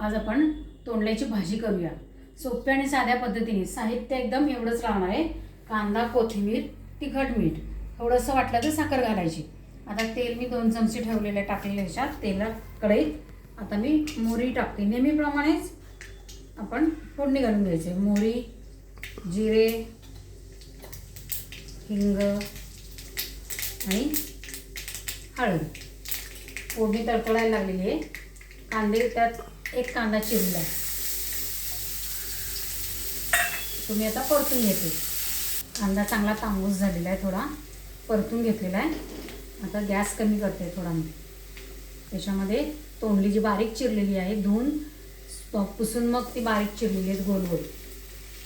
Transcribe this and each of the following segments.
आज आपण तोंडल्याची भाजी करूया. सोप्या आणि साध्या पद्धतीने साहित्य एकदम एवढंच राहणार आहे. कांदा कोथिंबीर तिखट मीठ. थोडंसं वाटलं तर साखर घालायची. आता तेल मी दोन चमचे ठेवलेले टाकलेले ह्याच्यात. तेला कढईत आता मी मोहरी टाकते. नेहमीप्रमाणेच आपण फोडणी घालून घ्यायचे. मोहरी जिरे हिंग आणि हळद. फोडणी तडतडायला लागलेली आहे. कांदे त्यात एक कांदा चिरला तुम्ही आता परतून घेते. कांदा चांगला तांबूस झालेला आहे थोडा. परतून घेतलेला आहे. आता गॅस कमी करते थोडा मी. त्याच्यामध्ये तोंडली जी बारीक चिरलेली आहे धुवून पुसून मग ती बारीक चिरलेली आहेत गोल गोल.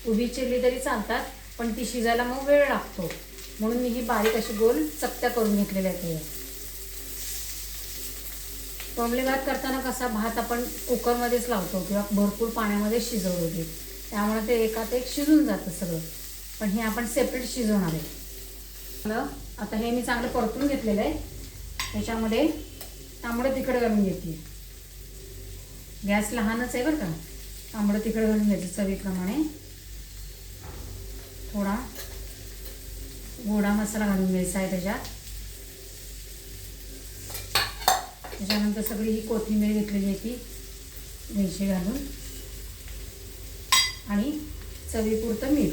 उभी चिरली तरी चालतात पण ती शिजायला मग वेळ लागतो. म्हणून मी ही बारीक अशी गोल चकत्या करून घेतलेल्या आहेत. तोंडले भात करताना कसा भात आपण कुकरमध्येच लावतो किंवा भरपूर पाण्यामध्ये शिजवतो ते. त्यामुळे ते एकात एक शिजून जातं सगळं. पण हे आपण सेपरेट शिजवणार आहे. आता हे मी चांगलं परतून घेतलेलं आहे. त्याच्यामध्ये तांबडं तिखट घालून घेते. गॅस लहानच आहे बरं का. तांबडं तिखट घालून घेते चवीप्रमाणे. थोडा गोडा मसाला घालून घ्यायचा आहे त्याच्यात. त्याच्यानंतर सगळी ही कोथिंबीर घेतलेली आहे ती मिरची घालून. आणि चवीपुरतं मीठ.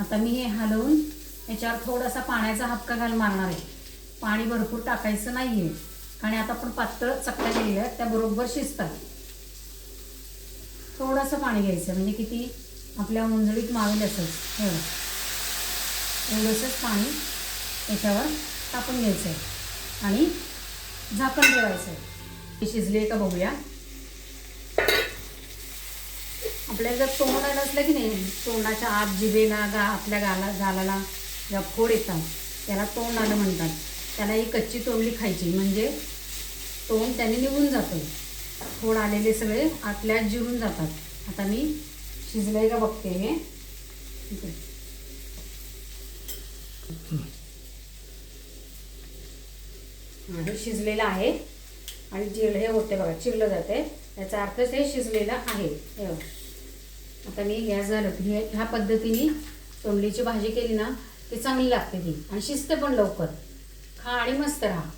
आता मी हे हलवून याच्यावर थोडासा पाण्याचा हपका घाल मारणार आहे. पाणी भरपूर टाकायचं नाही आहे आणि आता आपण पातळ चकल्या केलेल्या आहेत त्या बरोबर शिजतात. थोडंसं पाणी घ्यायचं म्हणजे किती आपल्या मुंजळीत मावेल असंच एवढं एवढंसंच पाणी याच्यावर टाकून घ्यायचं आहे आणि झाकण ठेवायचं आहे शिजले का बघूया. आपल्याला जर तोंड आलं असलं की नाही तोंडाच्या आत जिभेला गा आपल्या गाला गालाला ज्या फोड येतात त्याला तोंड आलं म्हणतात. त्याला ही कच्ची तोंडली खायची. म्हणजे तोंड त्याने निघून जातं. फोड आलेले सगळे आतल्यात जिरून जातात. आता मी शिजलंय का बघते हे. ठीक आहे. हे शिजलेलं आहे. आणि जिर हे होते बघा चिरलं जाते. याचा अर्थ ते शिजलेलं आहे. हे आता मी गॅस झालं. हे- ह्या पद्धतीने तोंडलीची भाजी केली ना ती चांगली लागते ती. आणि शिजते पण लवकर. हां आणि मस्त राहा.